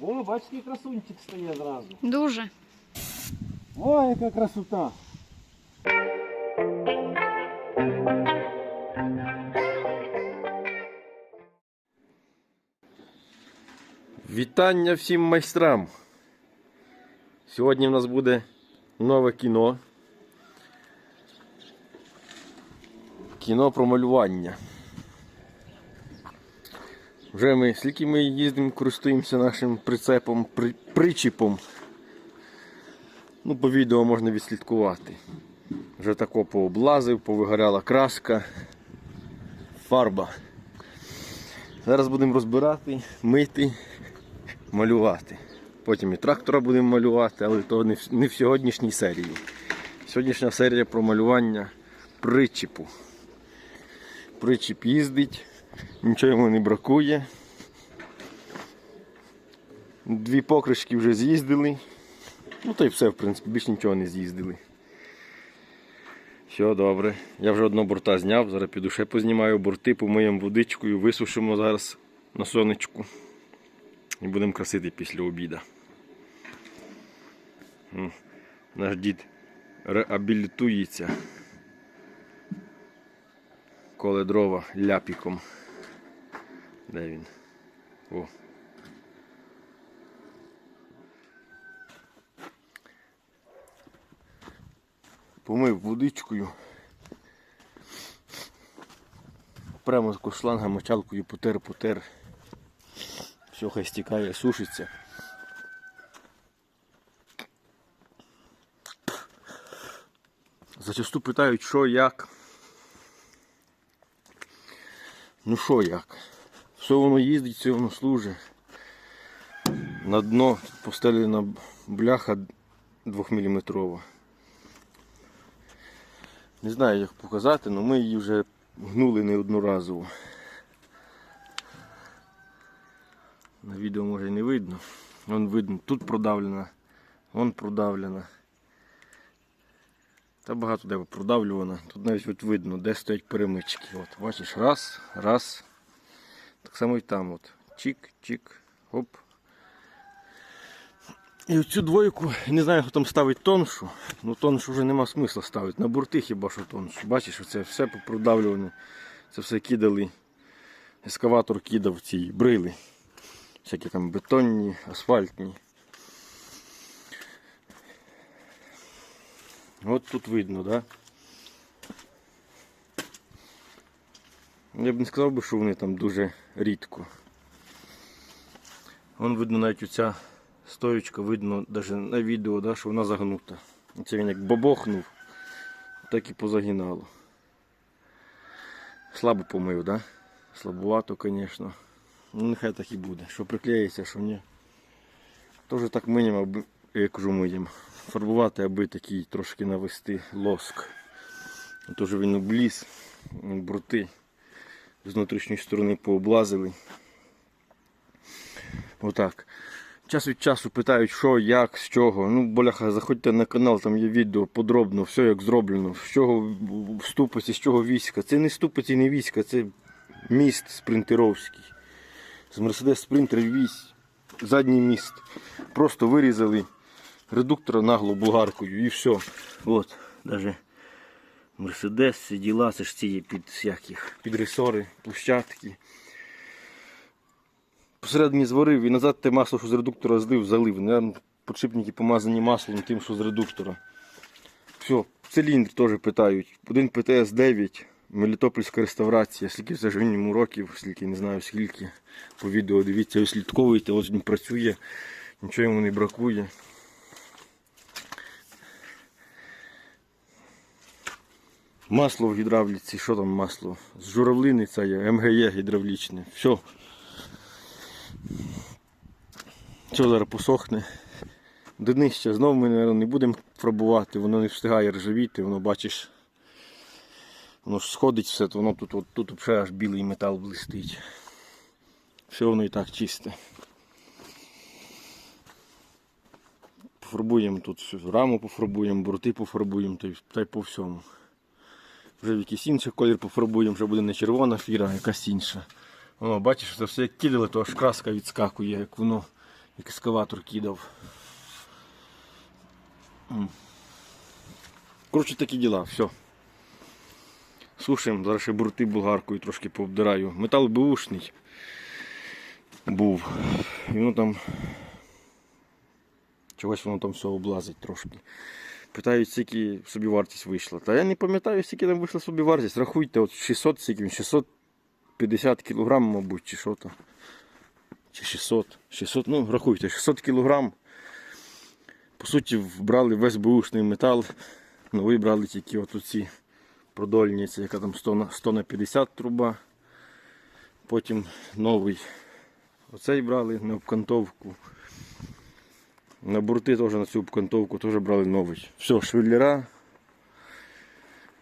О, бачите, який красунчик стає зразу. Дуже. Ой, яка красота. Вітання всім майстрам. Сьогодні в нас буде нове кіно. Кіно про малювання. Вже ми, скільки ми їздимо, користуємося нашим прицепом, при, причіпом. Ну, по відео можна відслідкувати. Вже тако пооблазив, повигоряла краска, фарба. Зараз будемо розбирати, мити, малювати. Потім і трактора будемо малювати, але то не в, не в сьогоднішній серії. Сьогоднішня серія про малювання причіпу. Причіп їздить, нічого йому не бракує. Дві покришки вже з'їздили. Ну то й все, в принципі, більш нічого не з'їздили. Все добре. Я вже одного борта зняв, зараз піду ще познімаю борти, помиємо водичкою, висушимо зараз на сонечку. І будемо красити після обіда. Наш дід реабілітується. Коле дрова ляпіком. Де він? О. помив водичкою. Прямо з шланга мочалкою потер-потер. Все хай стікає, сушиться. Зачасту питають, що як. Ну що як? Все воно їздить, все воно служить. На дно постелена бляха 2-мм. Не знаю як показати, але ми її вже гнули не одноразово. На відео може не видно. Вон видно, тут продавлена, вон продавлена. Та багато де продавлювана. Тут навіть от видно, де стоять перемички. От, бачиш, раз, раз. Так само і там. от. Чик, чик, хоп. І оцю двойку, не знаю, хто там ставить тоншу, ну тоншу вже нема смисла ставити. На борти хіба що тоншу. Бачиш, оце все попродавлюване. Це все кидали. Ескаватор кидав ці брили. Всякі там бетонні, асфальтні. От тут видно, да? Я б не сказав би, що вони там дуже рідко. Вон видно навіть оця стоючка, видно навіть на відео, да, що вона загнута. Це він як бабохнув, так і позагинало. Слабо помив, да? Слабувато, звісно. Ну нехай так і буде. Що приклеїться, що ні. Теж так миємо, я кажу миємо. Фарбувати, аби такий трошки навести лоск. Теж він обліз, брути з внутрішньої сторони пооблазили. Отак. Час від часу питають, що, як, з чого. Ну, боляха, заходьте на канал, там є відео подробно, все як зроблено, з чого ступиці, з чого війська. Це не ступиці, не війська, це міст спринтеровський. З Mercedes Sprinter вісь, задній міст. Просто вирізали редуктора нагло булгаркою і все. От, навіть Мерседес, ці діла, це ж ці під всяких, під ресори, площадки. Посередині зварив і назад те масло, що з редуктора злив, залив. Наверно, Подшипники помазані маслом тим, що з редуктора. Все, циліндр теж питають. Один ПТС 9, Мелітопольська реставрація, скільки це ж йому років, скільки не знаю скільки. По відео дивіться, слідковуйте, ось він працює, нічого йому не бракує. Масло в гідравліці, що там масло? З журавлини це є, МГЄ гідравлічне. Все. Все зараз посохне. Днище знову ми наверно, не будемо фарбувати, воно не встигає ржавіти, воно бачиш. Воно ж сходить все, воно тут, от, тут взагалі аж білий метал блистить. Все воно і так чисте. Пофарбуємо тут всю раму пофарбуємо, борти пофарбуємо та й по всьому. Вже в якийсь інший колір пофарбуємо, вже буде не червона фіра, а якась інша. О, бачиш, це все як кидали, то аж краска відскакує, як воно, як ескаватор кидав. Коротше, такі діла, все. Сушимо, зараз ще бурти булгаркою трошки пообдираю. Метал бушний був. І воно там. Чогось воно там все облазить трошки. Питають, скільки собі вартість вийшла. Та я не пам'ятаю, скільки там вийшла собі вартість. Рахуйте, от 600, скільки 650 кілограм, мабуть, чи що то. Чи 600. 600, ну, рахуйте, 600 кілограм. По суті, вбрали весь бушний метал. Ну, вибрали тільки от оці продольні, це яка там 100 на, 100 на 50 труба. Потім новий. Оцей брали на обкантовку. На борти теж на цю обкантовку теж брали новий. Все, швеллера.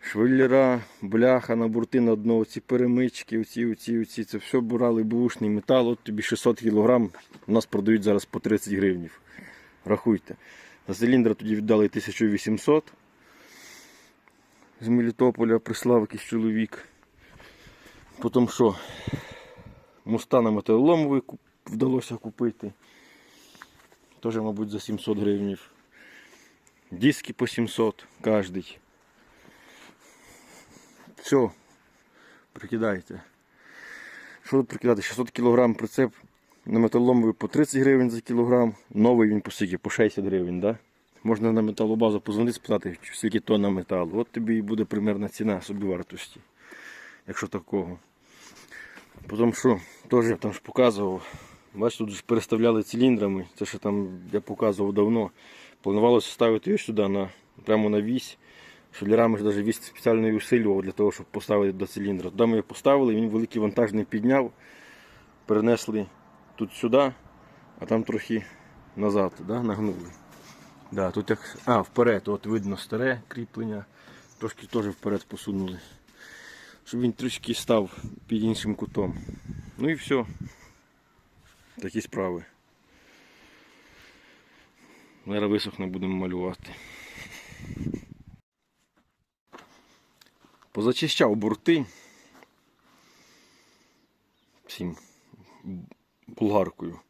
Швеллера, бляха на борти на дно, ці перемички, оці, оці, оці, це все брали бушний метал, от тобі 600 кг. У нас продають зараз по 30 гривнів. Рахуйте. За циліндра тоді віддали 1800 з Мелітополя прислав якийсь чоловік. Потім що? Мустана металоломовий вдалося купити. Теж, мабуть, за 700 гривнів. Диски по 700 кожний. Все. Прикидайте. Що тут прикидати? 600 кг прицеп на металоломовий по 30 гривень за кілограм. Новий він по скільки? По 60 гривень, да? Можна на металобазу позвонити, спитати, скільки тонна металу. От тобі і буде примерна ціна собівартості. Якщо такого. Потім що, теж я там ж показував. Бачите, тут переставляли циліндрами. Це що там я показував давно. Планувалося ставити його сюди на, прямо на вісь. Шулерами ж навіть вісь спеціально усилював для того, щоб поставити до циліндра. Туди ми його поставили, він великий вантажний підняв, перенесли тут сюди, а там трохи назад да, нагнули. Да, тут як... А, вперед, от видно старе кріплення, трошки теж вперед посунули. Щоб він трішки став під іншим кутом. Ну і все. Такі справи. Зараз висохне будемо малювати. Позачищав бурти. Всім булгаркою.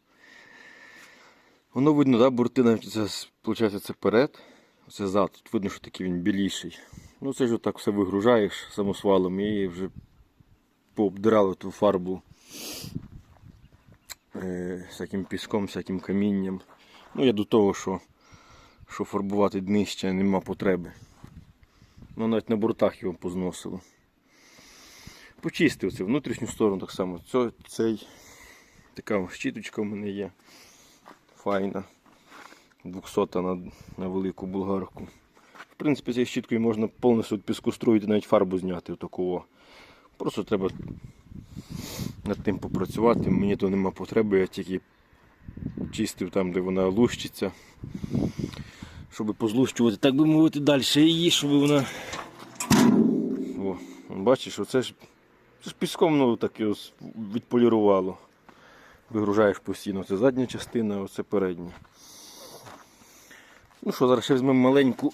Воно видно, да, бурти навіть це, виходить, це перед, це зад. Тут видно, що такий він біліший. Ну це ж отак все вигружаєш самосвалом і вже пообдирали ту фарбу е, всяким піском, всяким камінням. Ну я до того, що, що фарбувати днище нема потреби. Ну навіть на бортах його позносило. Почистив це внутрішню сторону так само. Цо, цей така щіточка в мене є. Файна. 200 на, на велику булгарку. В принципі, цією щіткою можна повністю від піску строїти, навіть фарбу зняти такого. Просто треба над тим попрацювати. Мені то нема потреби, я тільки чистив там, де вона лущиться. Щоб позлущувати, так би мовити, далі її, щоб вона. О, бачиш, оце ж, це ж піском ну, так відполірувало. Вигружаєш постійно. Це задня частина, а оце передня. Ну що, зараз ще візьмемо маленьку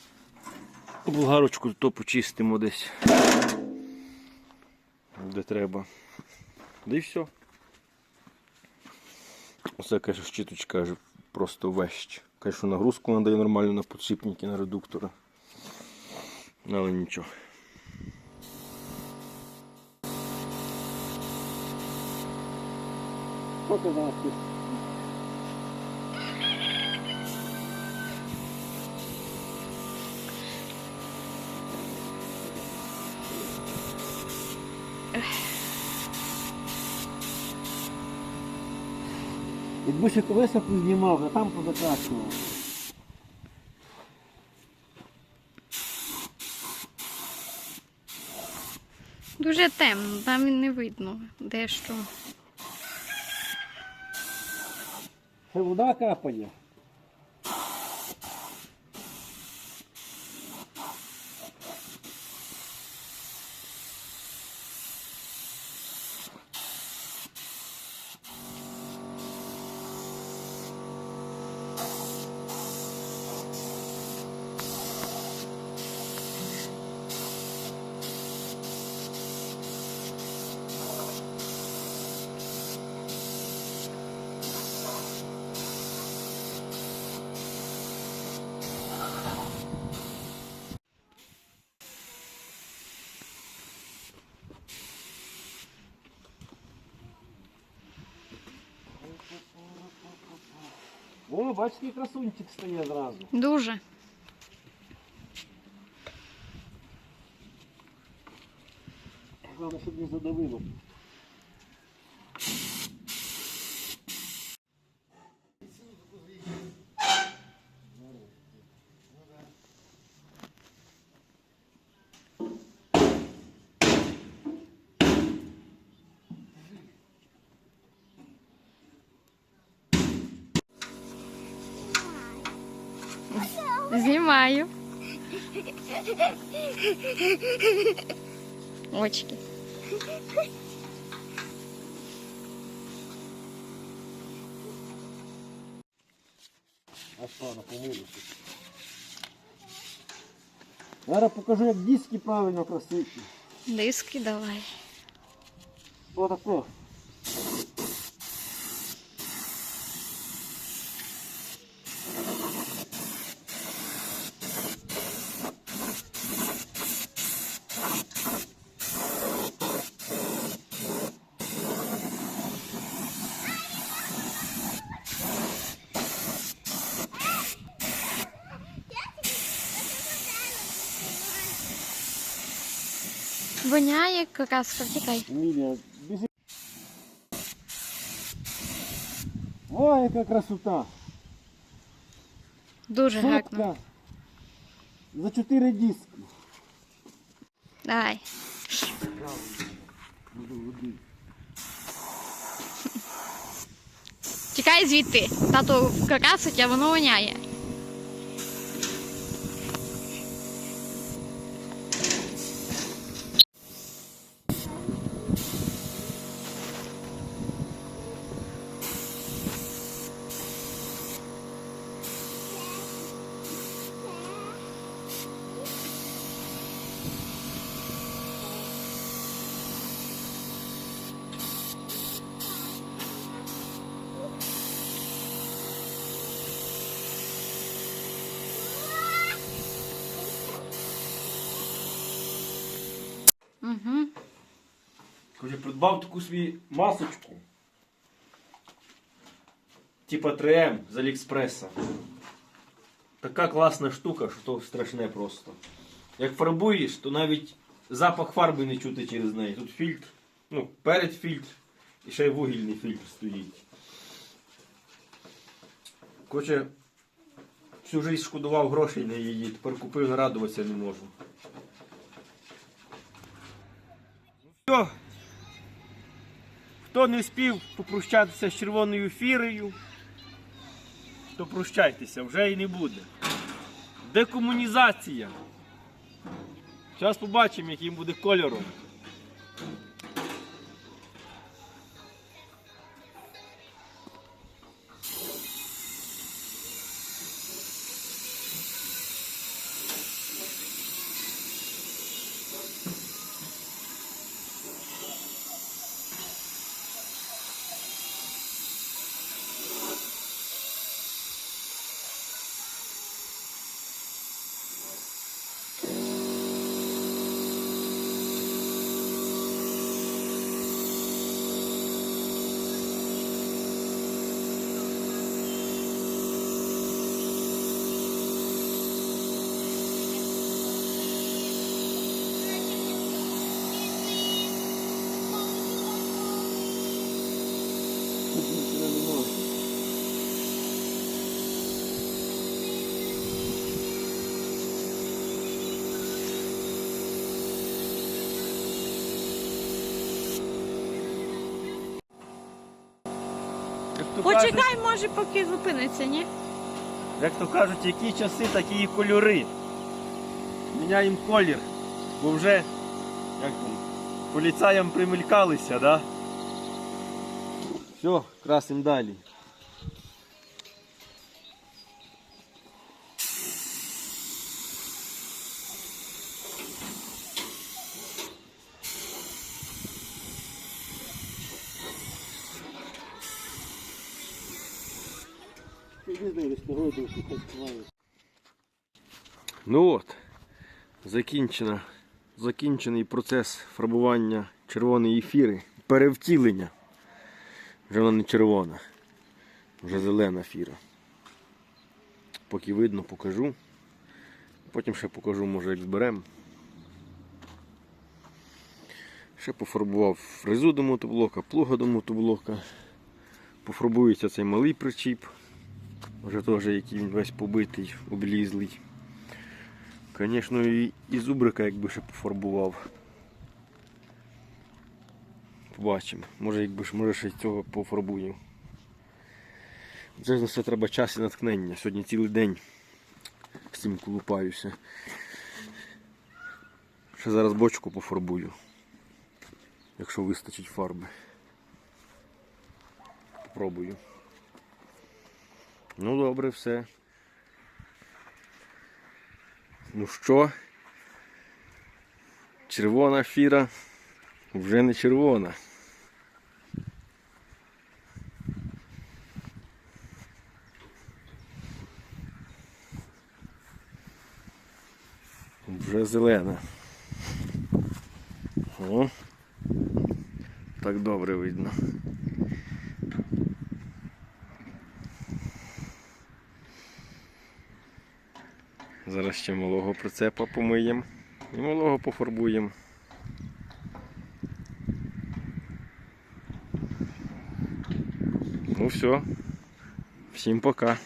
булгарочку, то почистимо десь. Де треба. Да і все. Оце, каже, щіточка аж просто вещь. Конечно, нагрузку надає нормально на подшипники, на редуктора. Але нічого. Що ти зараз тут? Якби ще високу знімав, а там позакачував. Дуже темно, там не видно де що. Це вода капає. Бачите, який красунчик стає зразу. Дуже. Головне, щоб не задавило. Знімаю. Очки. А що, на помилку. Зараз покажу, як диски правильно красити. Диски давай. Що таке? Воняє какаска, втікай. Емілія, біжи. Ой, яка красота. Дуже гарно. Сотка. За 4 диски. Давай. Тікай звідти. Тато какасить, а воно воняє. Каже, придбав таку свій масочку. Типа 3М з Аліекспреса. Така класна штука, що то страшне просто. Як фарбуєш, то навіть запах фарби не чути через неї. Тут фільтр, ну, перед фільтр і ще й вугільний фільтр стоїть. Короче, всю жизнь шкодував грошей на її, тепер купив, нарадуватися не можу. Все. Хто не спів попрощатися з червоною фірою, то прощайтеся, вже і не буде. Декомунізація. Зараз побачимо, яким буде кольором. То, кажуть, Почекай, може, поки зупиниться, ні? як то кажуть, які часи, такі і кольори. Міняємо колір, бо вже як там, поліцаям примелькалися, да? Все, красимо далі. Ну от, закінчено, закінчений процес фарбування червоної фіри. Перевтілення. Вже вона не червона, вже зелена фіра. поки видно, покажу. Потім ще покажу, може, як зберемо. Ще пофарбував фрезу до мотоблока, плуга до мотоблока. Пофарбується цей малий причіп. Вже теж який він весь побитий, облізлий. Звісно, і, і зубрика якби ще пофарбував. Побачимо. Може, якби ж може ще й цього пофарбую. Вже на все треба час і натхнення. Сьогодні цілий день з цим колупаюся. Ще зараз бочку пофарбую. Якщо вистачить фарби. Попробую. Ну добре, все. Ну що? Червона фіра вже не червона. Вже зелена. О, так добре видно. Зараз ще малого прицепа помиємо і малого пофарбуємо. Ну все. Всім пока.